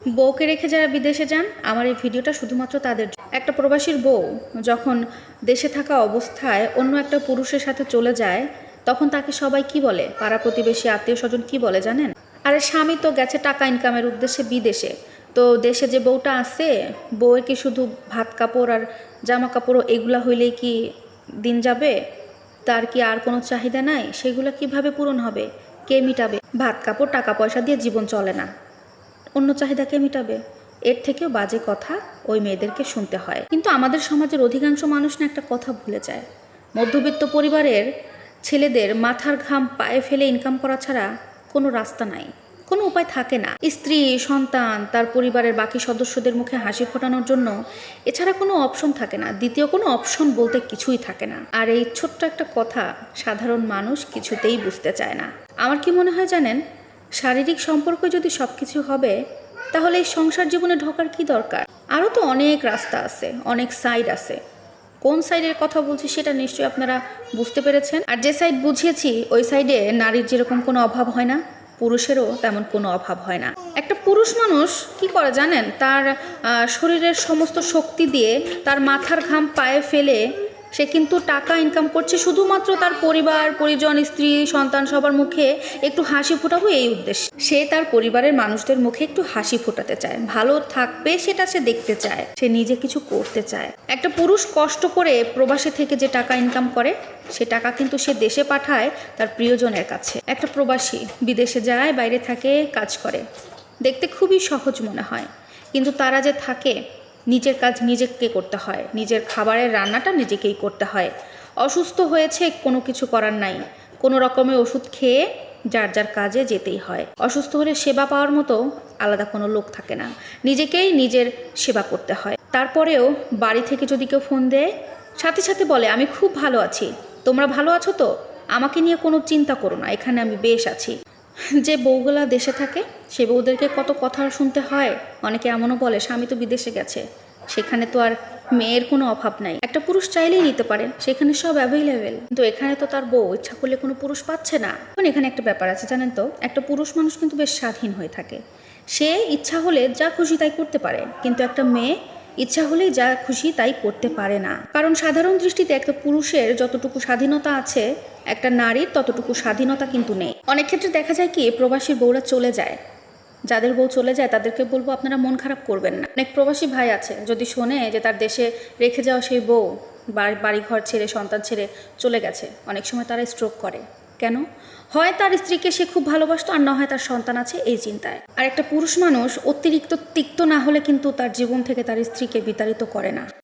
বউকে রেখে যারা বিদেশে যান, আমার এই ভিডিওটা শুধুমাত্র তাদের একটা প্রবাসীর বউ যখন দেশে থাকা অবস্থায় অন্য একটা পুরুষের সাথে চলে যায়, তখন তাকে সবাই কি বলে? পাড়া প্রতিবেশী, আত্মীয় স্বজন কি বলে জানেন? আরে স্বামী তো গেছে টাকা ইনকামের উদ্দেশ্যে বিদেশে। তো দেশে যে বউটা আছে, বউয়ের কি শুধু ভাত কাপড় আর জামা কাপড় এগুলা হইলেই কি দিন যাবে? তার কি আর কোনো চাহিদা নাই? সেগুলো কীভাবে পূরণ হবে? কে মিটাবে? ভাত কাপড়, টাকা পয়সা দিয়ে জীবন চলে না। অন্য চাহিদা কে মিটাবে? এর থেকেও বাজে কথা ওই মেয়েদেরকে শুনতে হয়। কিন্তু আমাদের সমাজের অধিকাংশ মানুষ না একটা কথা ভুলে যায়। মধ্যবিত্ত পরিবারের ছেলেদের মাথার ঘাম পায়ে ফেলে ইনকাম করা ছাড়া কোনো রাস্তা নাই। কোনো উপায় থাকে না। স্ত্রী, সন্তান, তার পরিবারের বাকি সদস্যদের মুখে হাসি ফোটানোর জন্য এছাড়া কোনো অপশন থাকে না। দ্বিতীয় কোনো অপশন বলতে কিছুই থাকে না। আর এই ছোট্ট একটা কথা সাধারণ মানুষ কিছুতেই বুঝতে চায় না। আমার কি মনে হয় জানেন? শারীরিক সম্পর্ক যদি সব কিছু হবে, তাহলে এই সংসার জীবনে ঢোকার কি দরকার? আরও তো অনেক রাস্তা আছে, অনেক সাইড আছে। কোন সাইডের কথা বলছি সেটা নিশ্চয়ই আপনারা বুঝতে পেরেছেন। আর যে সাইড বুঝিয়েছি, ওই সাইডে নারীর যেরকম কোনো অভাব হয় না, পুরুষেরও তেমন কোনো অভাব হয় না। একটা পুরুষ মানুষ কি করে জানেন? তার শরীরের সমস্ত শক্তি দিয়ে তার মাথার ঘাম পায়ে ফেলে সে কিন্তু টাকা ইনকাম করছে শুধুমাত্র তার পরিবার, পরিজন, স্ত্রী, সন্তান সবার মুখে একটু হাসি ফোটাবো এই উদ্দেশ্যে। সে তার পরিবারের মানুষদের মুখে একটু হাসি ফোটাতে চায়। ভালো থাকবে সেটা সে দেখতে চায়। সে নিজে কিছু করতে চায়। একটা পুরুষ কষ্ট করে প্রবাসে থেকে যে টাকা ইনকাম করে, সে টাকা কিন্তু সে দেশে পাঠায় তার প্রিয়জনের কাছে। একটা প্রবাসী বিদেশে যায়, বাইরে থাকে, কাজ করে। দেখতে খুবই সহজ মনে হয়। কিন্তু তারা যে থাকে নিজের কাজ নিজেকে করতে হয়। নিজের খাবারের রান্নাটা নিজেকেই করতে হয়। অসুস্থ হয়েছে, কোনো কিছু করার নাই। কোনো রকমের ওষুধ খেয়ে যার যার কাজে যেতেই হয়। অসুস্থ হলে সেবা পাওয়ার মতো আলাদা কোনো লোক থাকে না। নিজেকেই নিজের সেবা করতে হয়। তারপরেও বাড়ি থেকে যদি কেউ ফোন দেয়, সাথে সাথে বলে, আমি খুব ভালো আছি। তোমরা ভালো আছো তো? আমাকে নিয়ে কোনো চিন্তা করো না। এখানে আমি বেশ আছি। যে বউগুলা দেশে থাকে, সে বউদেরকে কত কথা শুনতে হয়? অনেকে এমনও বলে, স্বামী তো বিদেশে গেছে। সেখানে তো আর মেয়ের কোনো অভাব নাই। একটা পুরুষ চাইলেই নিতে পারেন, সেখানে সব অ্যাভেলেবেল কিন্তু এখানে তো তার বউ, ইচ্ছা করলে কোনো পুরুষ পাচ্ছে না। এখন এখানে একটা ব্যাপার আছে, জানেন তো? একটা পুরুষ মানুষ কিন্তু বেশ স্বাধীন হয়ে থাকে। সে ইচ্ছা হলে যা খুশি তাই করতে পারে, কিন্তু একটা মেয়ে ইচ্ছা হলেই যা খুশি তাই করতে পারে না। কারণ সাধারণ দৃষ্টিতে একটা পুরুষের যতটুকু স্বাধীনতা আছে, একটা নারীর ততটুকু স্বাধীনতা কিন্তু নেই। অনেক ক্ষেত্রে দেখা যায় কি প্রবাসীর বউরা চলে যায়। যাদের বউ চলে যায়, তাদেরকে বলব আপনারা মন খারাপ করবেন না। অনেক প্রবাসী ভাই আছে, যদি শোনে যে তার দেশে রেখে যাওয়া সেই বউ বাড়ি বাড়িঘর ছেড়ে, সন্তান ছেড়ে চলে গেছে, অনেক সময় তারা স্ট্রোক করে। কেন? হয় তার স্ত্রীকে সে খুব ভালোবাসতো, আর না হয় তার সন্তান আছে এই চিন্তায়। আর একটা পুরুষ মানুষ অতিরিক্ত তিক্ত না হলে কিন্তু তার জীবন থেকে তার স্ত্রীকে বিতাড়িত করে না।